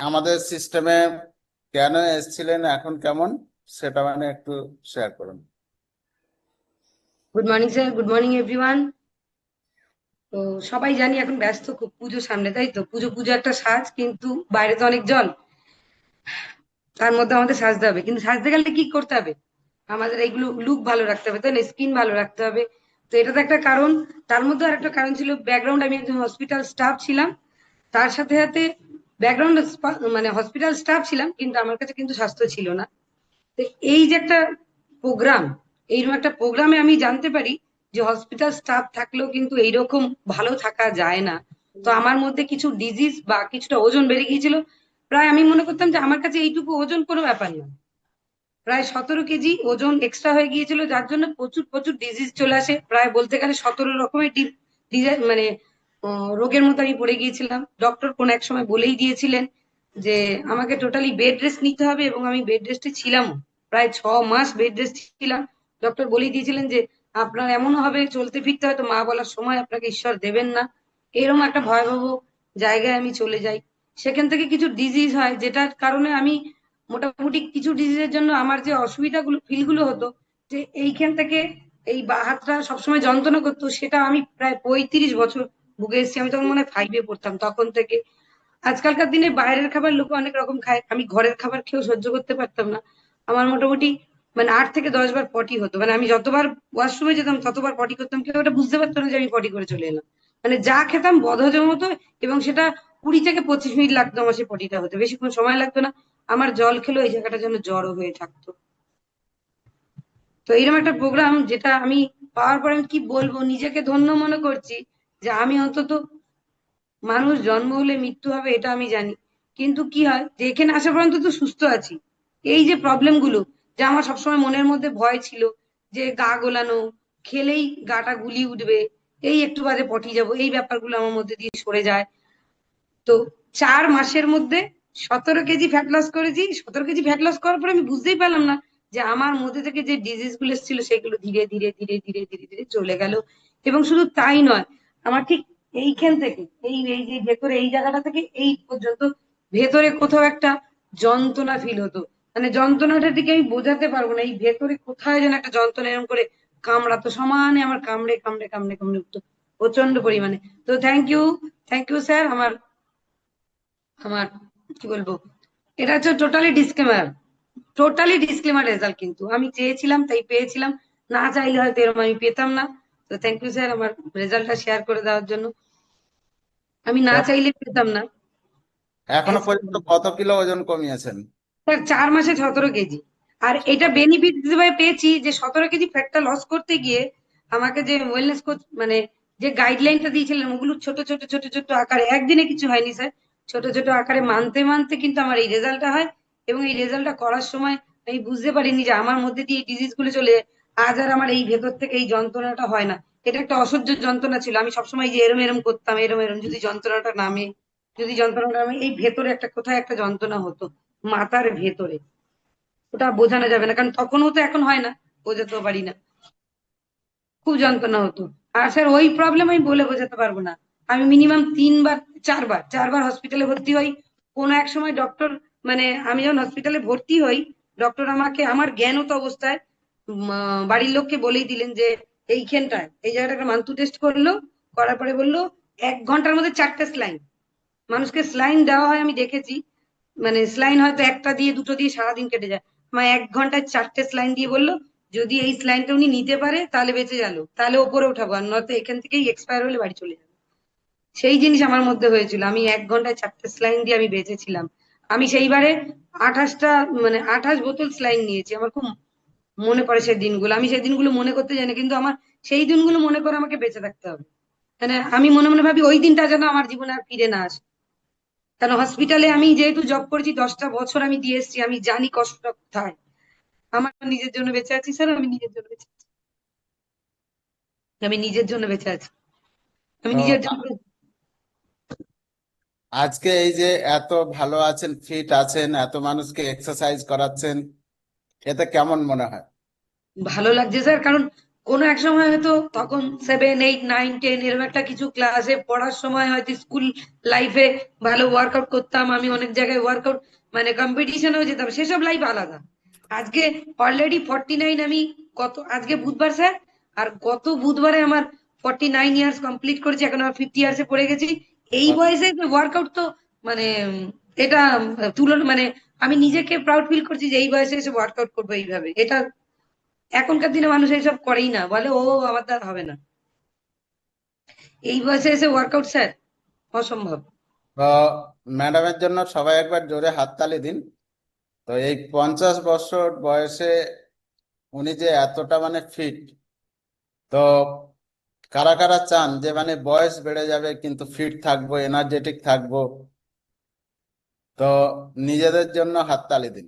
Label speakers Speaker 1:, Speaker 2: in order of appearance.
Speaker 1: আমাদের সিস্টেমে কেন এসেছিলেন, এখন কেমন, সেটা মানে একটু শেয়ার করুন।
Speaker 2: Good morning sir good morning everyone তো সবাই জানি এখন ব্যস্ত খুব পুজো সামনে, তাই তো? পুজো পুজো একটা সাজ, কিন্তু বাইরে তো অনেক জল। তার মধ্যে আমাদের সাজতে হবে। কিন্তু সাজতে গেলে কি করতে হবে? আমাদের এইগুলো লুক ভালো রাখতে হবে, তাই না? স্কিন ভালো রাখতে হবে। তো এটা তো একটা কারণ। তার মধ্যে আর একটা কারণ ছিল ব্যাকগ্রাউন্ড আমি একজন হসপিটাল স্টাফ ছিলাম। তার সাথে সাথে ব্যাকগ্রাউন্ড মানে হসপিটাল স্টাফ ছিলাম, কিন্তু আমার কাছে কিন্তু স্বাস্থ্য ছিল না। তো এই যে একটা প্রোগ্রাম এইরকম একটা প্রোগ্রামে আমি জানতে পারি যে হসপিটাল স্টাফ থাকলেও কিন্তু এইরকম ভালো থাকা যায় না। তো আমার মধ্যে কিছু ডিজিজ বা কিছুটা ওজন বেড়ে গিয়েছিল। প্রায় আমি মনে করতাম যে আমার কাছে এইটুকু ওজন কোনো ব্যাপার না প্রায় সতেরো কেজি ওজন এক্সট্রা হয়ে গিয়েছিল, যার জন্য প্রচুর প্রচুর ডিজিজ চলে আসে। প্রায় বলতে গেলে সতেরো রকমের মানে রোগের মতো আমি পড়ে গিয়েছিলাম। ডক্টর কোন এক সময় বলেই দিয়েছিলেন যে, আমাকে টোটালি বেড রেস্ট নিতে হবে এবং আমি বেড রেস্টে ছিলাম প্রায় ছ মাস বেড রেস্ট ছিলাম। ডক্টর বলেই দিয়েছিলেন যে, আপনার এমন হবে, চলতে ফিরতে হয়তো মা বলার সময় আপনাকে ঈশ্বর দেবেন না। এরকম একটা ভয়াবহ জায়গায় আমি চলে যাই। সেখান থেকে কিছু ডিজিজ হয়, যেটার কারণে আমি মোটামুটি কিছু ডিজিজের জন্য আমার যে অসুবিধাগুলো ফিলগুলো হতো, যে এইখান থেকে এই বা, হাতটা সবসময় যন্ত্রণা করতো, সেটা আমি প্রায় পঁয়ত্রিশ বছর ভুগে এসেছি, আমি তখন মনে হয় ফাইভে পড়তাম, তখন থেকে। আজকালকার দিনে বাইরের খাবার লোকে অনেক রকম খায়, আমি ঘরের খাবার খেয়েও সহ্য করতে পারতাম না। আমার মোটামুটি মানে আট থেকে দশ বার পটি হতো মানে আমি যতবার ওয়াশরুমে যেতাম, ততবার পটি করতাম, কেউ ওটা বুঝতে পারতো না যে আমি পটি করে চলে এলাম। মানে যা খেতাম বদহজম হতো এবং সেটা কুড়ি থেকে পঁচিশ মিনিট লাগতো আমার সেই পটিটা হতে, বেশিক্ষণ সময় লাগতো না, আমার জল খেলেও এই জায়গাটা যেন জড়ো হয়ে থাকতো। তো এরকম একটা প্রোগ্রাম যেটা আমি পাওয়ার পর আমি কি বলব, নিজেকে ধন্য মনে করছি। যে আমি অন্তত মানুষ জন্ম হলে মৃত্যু হবে, এটা আমি জানি। কিন্তু কি হয়? যে এখানে আসা পর্যন্ত তো সুস্থ আছি। এই যে প্রবলেমগুলো, যে আমার সবসময় মনের মধ্যে ভয় ছিল, যে গা গোলানো, খেলেই গাটা গুলি উঠবে, এই একটু বাদে পটি যাব, এই ব্যাপারগুলো আমার মধ্যে দিয়ে সরে যায়। তো চার মাসের মধ্যে সতেরো কেজি ফ্যাট লস করেছি। সতেরো কেজি ফ্যাট লস করার পরে আমি বুঝতেই পারলাম না যে আমার মধ্যে থেকে যে ডিজিজগুলো এসেছিল, সেগুলো ধীরে ধীরে ধীরে ধীরে ধীরে ধীরে চলে গেল। এবং শুধু তাই নয় আমার ঠিক এইখান থেকে, এই এই যে ভেতরে, এই জায়গাটা থেকে এই পর্যন্ত ভেতরে কোথাও একটা যন্ত্রণা ফিল হতো। মানে যন্ত্রণাটা দিকে আমি বোঝাতে পারব না, এই ভেতরে কোথায় যেন একটা যন্ত্রণা এরকম করে কামড়াতো, সমানে আমার কামড়ে কামড়ে কামড়ে কামড়ে উঠতো প্রচণ্ড পরিমাণে। তো thank you thank you sir আমার আমার, কি বলব, এটা হচ্ছে totally disclaimer totally disclaimer result কিন্তু। আমি চেয়েছিলাম, তাই পেয়েছিলাম। না চাইলে হয়তো এরকম আমি পেতাম না। তো থ্যাংক ইউ স্যার আমার রেজাল্টটা শেয়ার করে দেওয়ার জন্য। আমি না চাইলে পেতাম না।
Speaker 1: এখনও পর্যন্ত কত কিলো ওজন কমিয়েছেন?
Speaker 2: স্যার চার মাসে সতেরো কেজি। আর এটা বেনিফিট হিসেবে পেয়েছি যে সতেরো কেজি ফ্যাটটা লস করতে গিয়ে আমাকে যে ওয়েলনেস কোচ মানে যে গাইডলাইনটা দিয়েছিলেন ওগুলো ছোট ছোট ছোট ছোট আকারে একদিনে কিছু হয়নি স্যার। ছোট ছোট আকারে মানতে মানতে কিন্তু আমার এই রেজাল্টটা হয় এবং এই রেজাল্টটা করার সময় আমি বুঝতে পারিনি যে আমার মধ্যে দিয়ে এই ডিজিজগুলো চলে যায়। আজ আর আমার এই ভেতর থেকে এই যন্ত্রণাটা হয় না। এটা একটা অসহ্য যন্ত্রণা ছিল। আমি সবসময় যে এরম এরম করতাম, এরম এরম যদি যন্ত্রণাটা নামে, যদি যন্ত্রণাটা নামে, এই ভেতরে একটা কোথায় একটা যন্ত্রণা হতো, মাথার ভেতরে। ওটা বোঝানো যাবে না, কারণ তখনও তো এখন হয় না বোঝাতেও পারি না। খুব যন্ত্রণা হতো। আর স্যার, ওই প্রবলেম আমি বলে বোঝাতে পারব না। আমি মিনিমাম তিনবার, চারবার চারবার হসপিটালে ভর্তি হই। কোনো এক সময় ডক্টর মানে আমি যখন হসপিটালে ভর্তি হই ডক্টর আমাকে, আমার জ্ঞানত অবস্থায় বাড়ির লোককে বলেই দিলেন যে, এইখানটায়, এই জায়গাটা মান্থু টেস্ট করল, করার পরে বলল, এক ঘণ্টার মধ্যে চারটে স্লাইন মানুষকে স্লাইন দেওয়া হয়, আমি দেখেছি। মানে স্লাইন হয়তো একটা দিয়ে, দুটো দিয়ে সারাদিন কেটে যায়। আমার এক ঘন্টায় চারটে স্লাইন দিয়ে বলল, যদি এই স্লাইনটা উনি নিতে পারে, তাহলে বেঁচে গেল। তাহলে ওপরে উঠাবো, আর নয়তো এখান থেকেই এক্সপায়ার হলে বাড়ি চলে যাবে। সেই জিনিস আমার মধ্যে হয়েছিল। আমি এক ঘন্টায় চারটে স্লাইন দিয়ে আমি বেঁচেছিলাম। আমি সেইবারে আঠাশটা মানে আঠাশ বোতল স্লাইন নিয়েছি। আমার খুব মনে পড়ে সেই দিনগুলো। আমি সেই দিনগুলো মনে করতে জানি কিন্তু আমার সেই দিনগুলো মনে করে আমাকে বেঁচে থাকতে হবে। মানে আমি মনে মনে ভাবি ওই দিনটা যেন আমার জীবনে আর ফিরে না আসে। কারণ হসপিটালে আমি যেহেতু জব করেছি দশটা বছর আমি দিয়ে এসেছি আমি জানি কষ্টটা কোথায়। আমার নিজের জন্য বেঁচে আছি স্যার আমি নিজের জন্য বেঁচে আছি। আমি নিজের জন্য বেঁচে আছি। আমি নিজের জন্য
Speaker 1: আজকে এই যে এত ভালো আছেন ফিট আছেন এত মানুষকে এক্সারসাইজ করাচ্ছেন এতে কেমন মনে হয়?
Speaker 2: ভালো লাগছে স্যার কারণ কোনো এক সময় হয়তো তখন সেভেন এইট নাইন টেন এরকম একটা কিছু ক্লাসে পড়ার সময় হয়তো স্কুল লাইফে ভালো ওয়ার্কআউট করতাম আমি অনেক জায়গায় ওয়ার্কআউট মানে কম্পিটিশনেও যেতাম সেসব লাইফ আলাদা। আজকে অলরেডি ফর্টি নাইন আমি কত আজকে বুধবার স্যার আর গত বুধবারে আমার ফর্টি নাইন ইয়ার্স কমপ্লিট করেছি এখন আমার ফিফটি ইয়ার্সে পড়ে গেছি। এই বয়সে ওয়ার্কআউট তো মানে এটা তুলনা মানে আমি নিজেকে প্রাউড ফিল করছি যে এই বয়সে এসে ওয়ার্কআউট করব এইভাবে। এটা এখনকার দিনে মানুষ এইসব করেই না। বলে, ও, আমার দ্বারা হবে না। এই বয়সে এসে ওয়ার্কআউট স্যার, অসম্ভব।
Speaker 1: ম্যাডামের জন্য সবাই একবার জোরে হাত হাততালি দিন। তো এই পঞ্চাশ বছর বয়সে উনি যে এতটা মানে ফিট তো কারা কারা চান যে মানে বয়স বেড়ে যাবে, কিন্তু ফিট থাকব এনার্জেটিক থাকব তো নিজেদের জন্য হাততালি দিন।